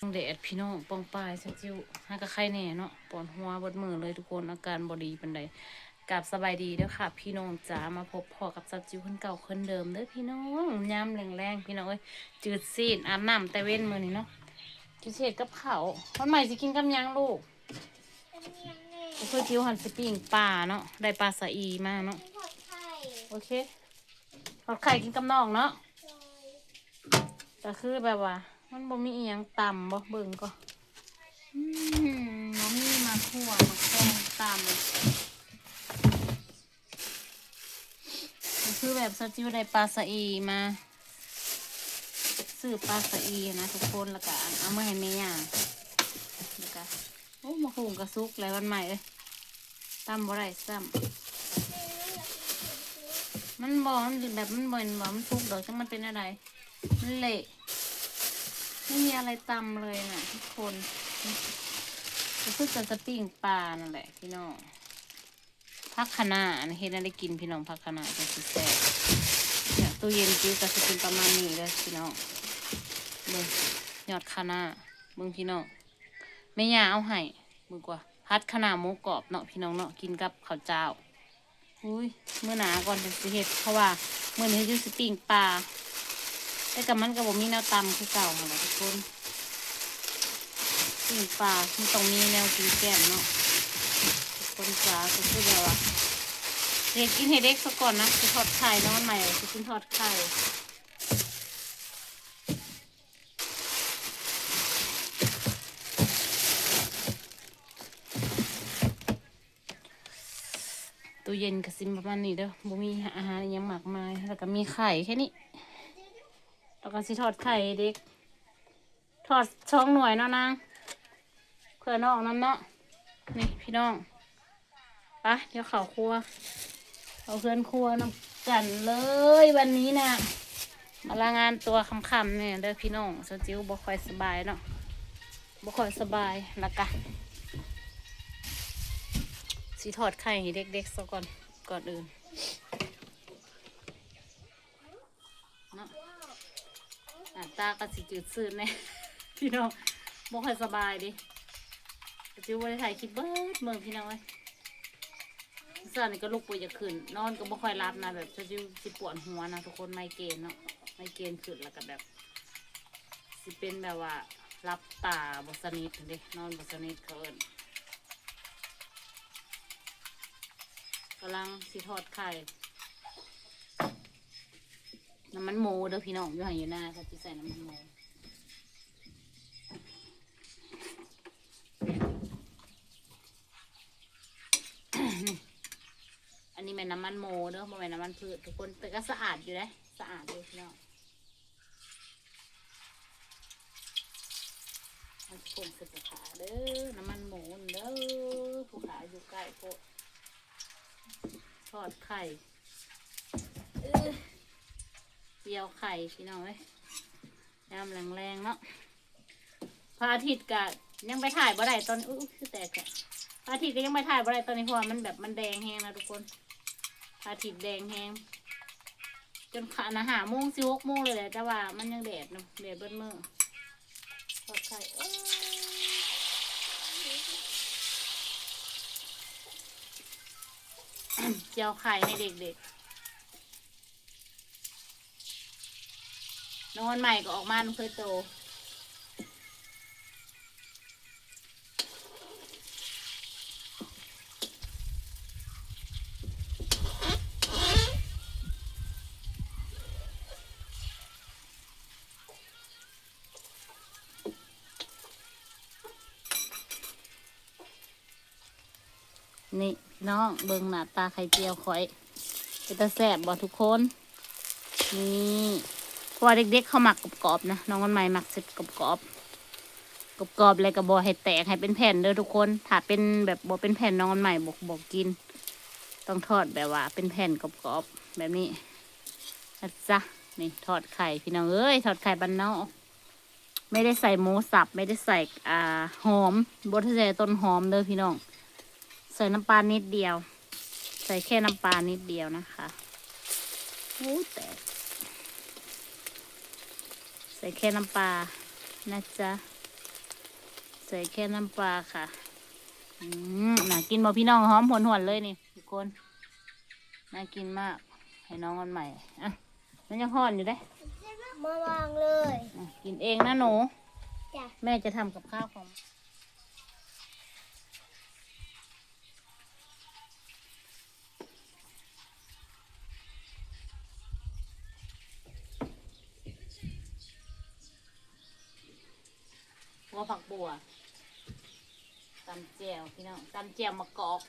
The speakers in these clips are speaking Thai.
แดดพี่น้องปองปลายซะจิ้วหากะไข่แน่เนาะปวดหัวบดมือเลยทุกคนอาการบอดีเปันใดกับสบายดีเด้อค่ะ พี่น้องจ๋ามาพบพ่อกับซับจิ้วคนเก่าคนเดิมเด้อพี่น้องยามแรงๆพี่น้องเอ้ยจืดซีดอาบน้ำแต่เว้นมือนี่เนาะจืดเศษกับเขาวันใหม่สิกินกับยังลูกก็คือจิ้วหันสปิงปลาเนาะได้ปลาสะอีมาเนาะโอเคทอดไข่กินกับน้องเนาะแต่คือแบบว่า มันบ่มีอีหยังต่ำบ่เบิ่งก็อืมบ่มีมาทั่วมาแกงต่ำก็คือแบบสจิวได้ปลาสะอีมาซื้อปลาสะอีนะทุกคนแล้วก็เอามาให้แม่ย่างแล้วก็โอ้มาหุงกระซุกแล้ววันใหม่เอ้ยตำบ่ได้ซ้ำมันบอมันแบบมันบอนว่ามันทุกข์ดอกจังมันเป็นอะไรมันเละ ไม่มีอะไรตำเลยน่ะทุกคนก็คือจะจะปิ้งปลานั่นแหละพี่น้องพักคะน้าอันเฮ็ดได้กินพี่น้องพักคะน้าจะสิแซ่บเนี่ยตู้เย็นจิ้วก็จะเป็นประมาณนี้เลยพี่น้องเบิ่งยอดคะน้าเบิ่งพี่น้องไม่ยาเอาให้มึงกว่าพัดคะน้าหมูกรอบเนาะพี่น้องเนาะกินกับข้าวเจ้าอุ้ยเมื่อหนาก่อนเป็นสิเห็ดเพราะว่าเมื่อนี้จะสิปิ้งปลา แต่กับมันกับผมมีแนวตำคือเก่าหั่นแหละทุกคนปิ้งปลามันต้องมีแนวกินแก้มเนาะทุกคนจ้าคือแบบว่าเด็กกินให้เด็กซะก่อนนะจะทอดไข่แล้วมันใหม่จะกินทอดไข่ตู้เย็นกับซิมประมาณนี้เด้อบ่มีอาหารยังมากมายแล้วก็มีไข่แค่นี้ แล้วก็สิทอดไข่เด็ก ทอดช่องหน่วยเนาะนางเพื่อนองนั่นเนาะ นี่พี่น้องไปะเดี๋ยวเข่าครัว เอาเพื่อนครัวน้ำกันเลยวันนี้นะมาลางานตัวคำๆเนี่ยเด้อพี่น้องสจิวบ่ค่อยสบายเนาะบ่ค่อยสบายล้วกันสีทอดไข่เด็กๆซะก่อนก่อนอื่นเนาะหน้าตาก็สิจืดซื่นแน่พี่น้องบ่ค่อยสบายดิจิวบ่ได้ถ่ายคลิปเบิดเมืองพี่น้องเอ้ยเสื้อนี่ก็ลุกไปจะขึ้น นอนก็บ่ค่อยรับนะแบบจิวสิปวดหัวนะทุกคนไมเกรนเนาะไมเกรนขึ้นแล้วก็แบบ สิเป็นแบบว่ารับตาบสนิทเด้นอนบสนิทเขินกำลังสิทอดไข่ น้ำมันหมูเด้อพี่น้องอยู่ห่างอยู่หน้าเขาจะใส่น้ำมันหมูอันนี้เป็นน้ำมันโมเด้อบ่แม่นน้ำมันพืชทุกคนแต่ก็สะอาดอยู่นะสะอาดเลยพี่น้องมันคงสึกขาเด้อน้ำมันหมูเด้อผู้ขาอยู่ใกล้โพทอดไข่ จียวไข่พี่น้องเอ้ยยามแรงๆเนาะพระอาทิตย์กะยังไปถ่ายบ่ได้ตอนอุ้คือแตกอะพระอาทิตย์ก็ยังไปถ่ายบ่ได้ตอนนี้เพราะว่ามันแบบมันแดงแห้งนะทุกคนพระอาทิตย์แดงแห้งจนขานะหาโมงสิหกโมงเลยแหละแต่ว่ามันยังแดดเนาะแดดเบิ้มือทอดไข่เอ้ยเจียวไข่ให้เด็กๆ นอนใหม่ก็ออกมามันเคยโตนี่น้องเบิงหน้าตาไข่เจียวข่อยเป็นตาแสบบ่ทุกคน นี่ เพราะว่าเด็กๆเขาหมักกรอบๆนะน้องวันใหม่หมักเสร็จกรอบๆกรอบๆอะไรก็บอให้แตกให้เป็นแผ่นเด้อทุกคน ถ้าเป็นแบบบอเป็นแผ่นน้องวันใหม่บอกบอกกิน ต้องทอดแบบว่า เป็นแผ่นกรอบๆแบบนี้นะจ๊ะนี่ทอดไข่พี่น้องเอ้ยทอดไข่บันนอกไม่ได้ใส่หมูสับไม่ได้ใส่อ่าหอมบดใส่ต้นหอมเด้อพี่น้อง ใส่น้ำปลานิดเดียว ใส่แค่น้ำปลานิดเดียวนะคะโอ้แต่ ใส่แค่น้ำปลานะจ๊ะ ใส่แค่น้ำปลาค่ะ อืมน่ากินบ่พี่น้องหอมหวนหวนๆเลยนี่ทุกคน น่ากินมาก ให้น้องวันใหม่ อะ มันยังห่อนอยู่เด้มาวางเลยอะกินเองนะหนูจ้ะแม่จะทำกับข้าวของ หัวผักบัวตำแจ่วพี่น้องตำแจ่วมะกอก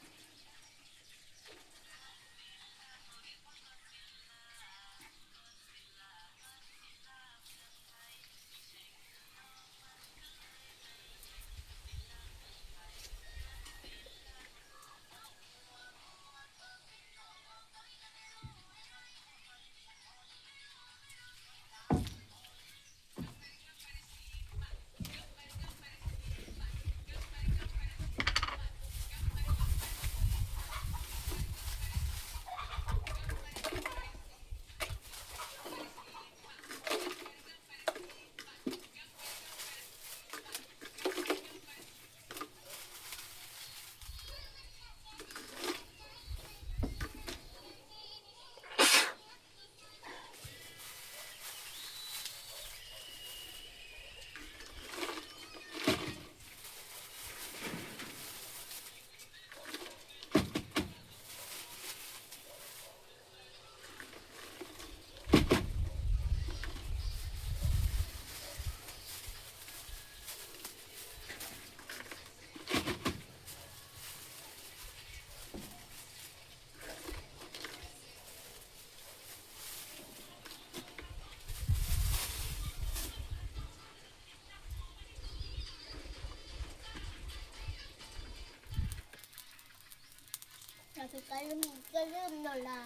เราจะก็เริ่มก็เริ่มนอนลา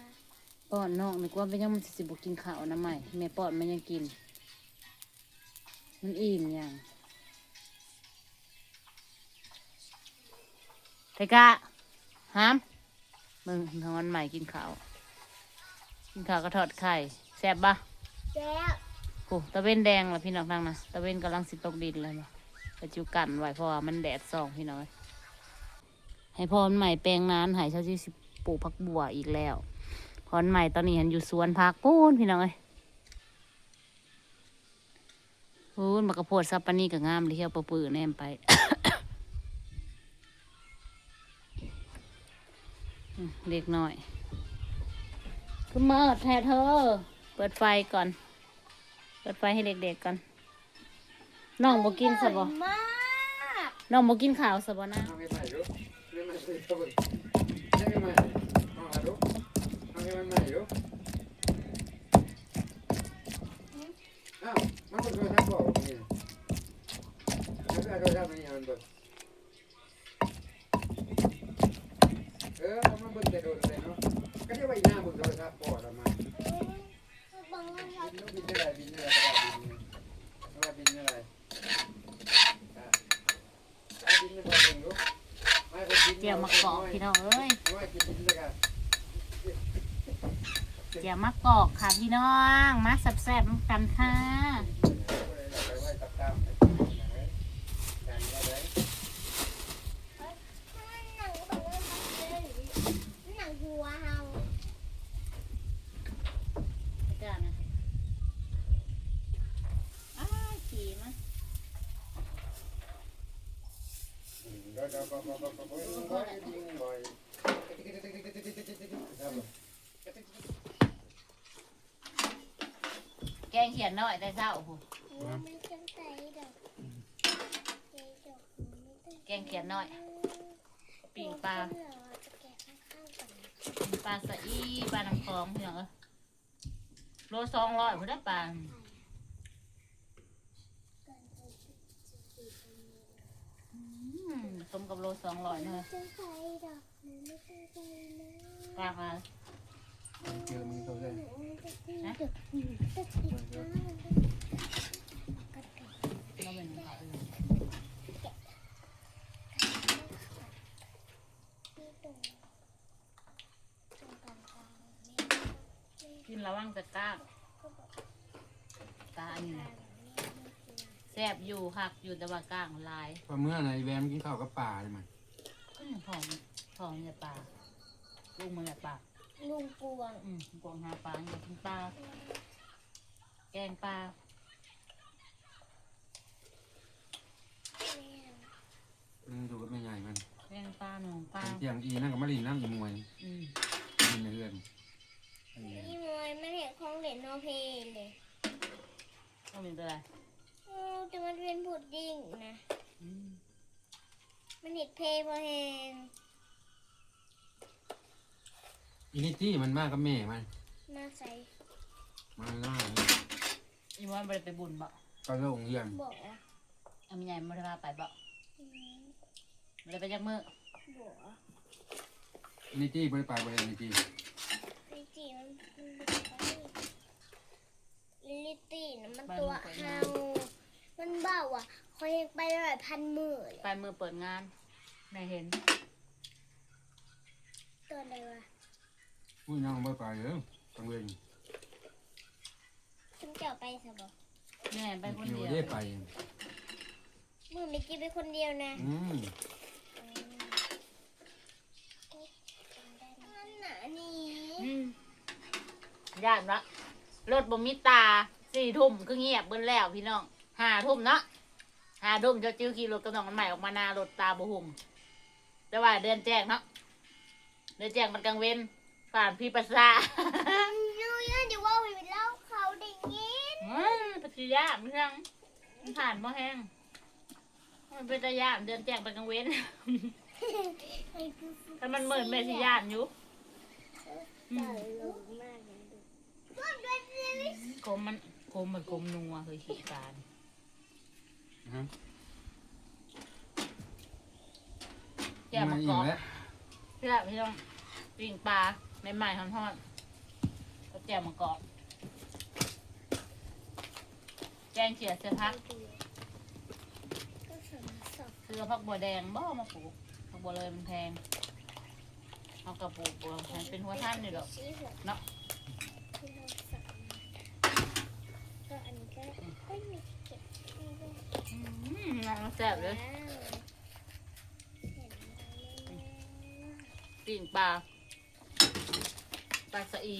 ป้อนน้องนึกว่าเป็นยังมันสิบกินข้าวนะใหม่แม่ป้อนมันยังกิน มันอิ่มยังไทกะหามมึงนอนใหม่กินข้าวกินข้าวก็ทอดไข่แซ่บปะแล้วโอ้ตะเวนแดงละพี่น้องนั่งนะตะเวนกำลังสิตกดินเลยมาไปจิวกันไว้เพราะว่ามันแดดส่องพี่น้อย ให้พรใหม่แปลงนานใหายเช้าที่สิปลูกผักบัวอีกแล้วพรใหม่ตอนนี้เห็นอยู่สวนผักปูนพี่น้องเอ้ยปูนมากระโพดซับปานนี่ก็งามเลยเที่ยวปะปื้อแนมไปอืมเล็กน้อยก็เมิดแท้เธอ เปิดไฟก่อน เปิดไฟให้เด็กๆก่อนน้องบ่กินสบอร่อยมากน้องบ่กินข้าวสบนะเอาไปใหม่ดูเรื่องมันคือตัวบึกยังไงใหม่เอาหาดูเอาไงใหม่ดูอ้าวมันคนเคยทักบอกว่านี่แล้วก็โดนทำนี่มันเบิกเออมันเบิกแต่โดนเลยเนาะ ก็จะไปหน้ามึงโดนทับปอดออกมา บังคับ บินอะไรบินอะไรตลอดบินอะไร จียวมะกอกพี่น้องเอ้ยไม่กินบินเลยกันเจียวมะกอกค่ะพี่น้อง มาแซ่บๆกันค่ะ หนังบังคับเลยหนังหัวเฮา จ้านะอ้ายขี่มา แกงเขียนหน่อยแต่เช้าโอ้โหไม่ต้องใส่ดอกแกงเขียนหน่อยปีกปลาจะแกะข้างๆก่อนปลาสะอีปลาน้ำคลองพี่น้องเอ้ยโลสองร้อยพอได้ปลา อืมต้มกับโลสองร้อยเนะไม่ต้องใส่ดอกหนูไม่ต้องใส่นะปลามาเจอมึงตัวเองหนูจะตีดอกเราเป็นเขาเลยกินระวังจะกล้างตาอันนี้นะ แซบอยู่คักอยู่แต่ว่ากลางลายพอเมื่อไหนแวมกินข้าวกับป่าเลยมันก็ยังพอมพอมเนี่ยปลาลุงมันแหละปลาลุงกวงอืมกวางหาปลาอยากกินปลาแกงปลาอืมอยู่กับแม่ใหญ่มันแกงปลาหนูปลาเที่ยงอีนั่งกับมะลินั่งอีมวยอืมกินในเรือนอันนี้นี่มวยมันเห็นของเล่นนอเพลเลยก็เป็นตัวอะไรโอ้แต่มัน เป็นพุดดิ้งนะอืมมันเห็นเพลพอแหงอีนิตี้มันมากกับแม่มันน่าใส่มาหน้าอีมอนไปไปบุญบ่ก็ลงเยี่ยมบอกอามีใหญ่มาได้พาไปบ่อืมไม่ได้ไปยักมือบอกอีนิตี้บริปลายบริอีนิตี้ลิจีมันมันลิลิตี้นะมันตัวเฮา มันเบาอะคอยยังไปหลายพันมือเลยไปมือเปิดงานแม่เห็น ตัวอะไรวะพูดน้องบริปลายเยอะตังเวงคุณเจ้าไปสบอแม่ไปคนอยู่เดียวได้ไป มือไม่กินไปคนเดียวนะอืมมันหนานี่อืมญาติละรถบ่มีตาสี่ทุ่มคือเงียบเบิ้นแล้วพี่น้อง ห้าทุ่มเนาะห้าทุ่มเจะจิ้วขี่รถกระนองกันใหม่ออกมานารถตาบ่หุ่มแต่ว่าเดือนแจ้งเนาะเดือนแจ้งมันกลางเว้นผ่านพี่ประสายูยันเดี๋ยวว่าไปเล่าเขาได้ยินเฮ้ยปฏิยามันยังมันผ่านบ่แห้งมันเป็นตะยานเดือนแจ้งไปกลางเว้นถ้ามันเหมือนเมสิยานอยู่ตลกมากเลยดูต้นด้วยสิกลมมันกลมเหมือนกลมนัวเคยขี่ตาลนะฮะ แก้วมะอีกอกแล้วเพื่อพี่ต้องปิ้งปลาใหม่ๆทอดๆแล้วแก้วมะกอกแกงเขียดเสื้อพักก็สมสอบเสื้อพักบัวแดงบ่มาปลูกพักบัวเลยมันแพงเอากระปลูกบัวมันเป็นหัวท่านนี่ดอกชี้หัวเนาะ ที่เราสั่งก็อันนี้ก็ไม่มีเก็บที่ด้วย อืมน่าแซ่บเลยว้าวเห็นไหมปิ้งปลาปลาสะอี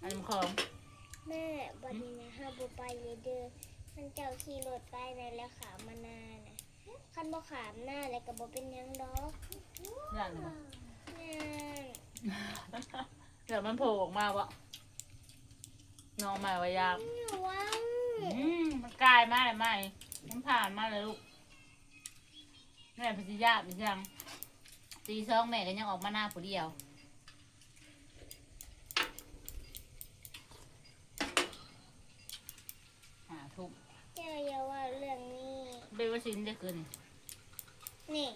อันนี้มันของแม่วันนี้นะฮะบุไปเลยเด้อมันเจ้าขี่รถไปในแล้วขามานานนะคันบ่ขามหน้าแล้วก็บ่เป็นหยังดอกอย่างนี้บ่นั่นเดี๋ยวมันโผล่ออกมาวะน้องใหม่วายามว้าวอืมมันกลายมาเลยไหม มันผ่านมาเลยลูกแม่พิจิยาเป็นยังตีสองแม่ก็ยังออกมาหน้าผู้เดียวหาทุกเจ้าอย่าว่าเรื่องนี้เบลวสินได้ขึ้นนี่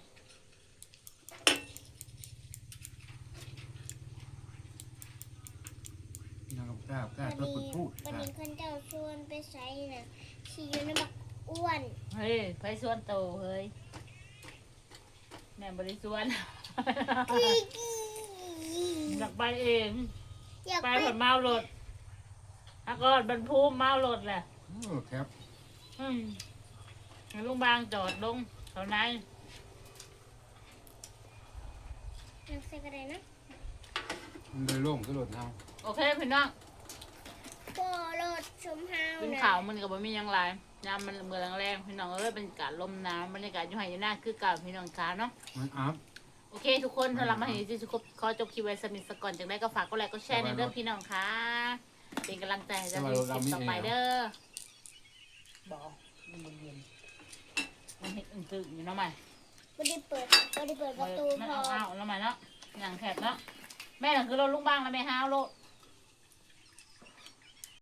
ยังกับกล้ากล้าวันตัวนี้พูดพูดวันกล้านี้คนเจ้าชวนไปใช้น่ะขี่อยู่ในบัก อ้วนเฮ้ยไปสวนโตเฮ้ยแม่บริสวนอยากไปเอง อยากไปไปผลเมารถอากอนบรรทุกเมารถแหละโอ้แคปอืมให้ลุงบางจอดลงเขาในอยากใส่กระไดนะมันเลยโล่งก็หลดเท้าโอเคพี่น้องก็รถชมเฮาขึ้นนะเขาวมันก็บ่มีหยังไร ยามมันเมืองแรงๆพี่น้องเอ้ยบรรยากาศลมหนาวบรรยากาศอยู่ไหอยู่หน้าคือเก่าพี่น้องขาเนาะ มันอัพ โอเค ทุกคนสำหรับมาเห็นที่สุขขอจบคลิปไว้สมิทสก่อนจากได้ก็ฝากกดไลค์กดแชร์ในเด้อพี่น้องค่ะ เป็นกำลังใจให้จะมีคลิปต่อไปเด้อบอกมันบ่เย็นมันเห็ดอึ้งตึงอยู่เนาะใหม่ไม่ได้เปิดไม่ได้เปิดประตูไม่พอเอาเอาแล้วใหม่เนาะอย่างแคบเนาะแม่น่ะคือรถลุงบ้างแล้วแม่ห้าวโลด